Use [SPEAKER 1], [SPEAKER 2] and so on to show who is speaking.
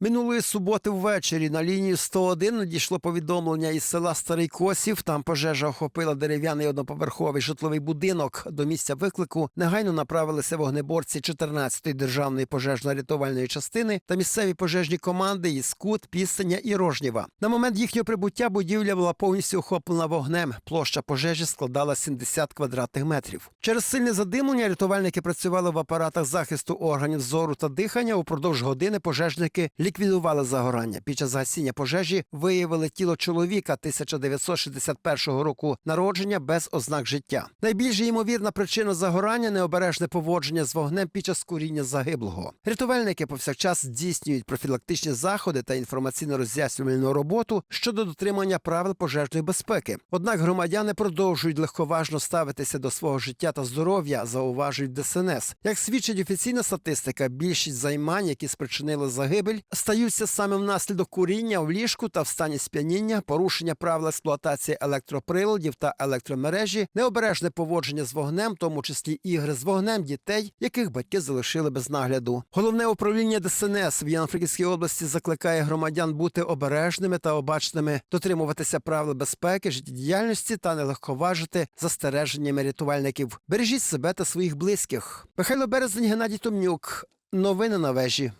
[SPEAKER 1] Минулої суботи ввечері на лінію 101 надійшло повідомлення із села Старий Косів. Там пожежа охопила дерев'яний одноповерховий житловий будинок. До місця виклику негайно направилися вогнеборці 14-ї державної пожежно-рятувальної частини та місцеві пожежні команди із Кут, Пістеня і Рожнєва. На момент їхнього прибуття будівля була повністю охоплена вогнем. Площа пожежі складала 70 квадратних метрів. Через сильне задимлення рятувальники працювали в апаратах захисту органів зору та дихання. Упродовж години пожежники ліквідували загорання. Під час гасіння пожежі виявили тіло чоловіка 1961 року народження без ознак життя. Найбільш ймовірна причина загорання необережне поводження з вогнем під час куріння загиблого. Рятувальники повсякчас здійснюють профілактичні заходи та інформаційно-роз'яснювальну роботу щодо дотримання правил пожежної безпеки. Однак громадяни продовжують легковажно ставитися до свого життя та здоров'я, зауважують ДСНС. Як свідчить офіційна статистика, більшість займань, які спричинили загибель, стаються саме внаслідок куріння в ліжку та в стані сп'яніння, порушення правил експлуатації електроприладів та електромережі, необережне поводження з вогнем, тому числі ігри з вогнем дітей, яких батьки залишили без нагляду. Головне управління ДСНС в Івано-Франківській області закликає громадян бути обережними та обачними, дотримуватися правил безпеки, життєдіяльності та не легковажити застереженнями рятувальників. Бережіть себе та своїх близьких. Михайло Березень, Геннадій Томнюк. Новини на вежі.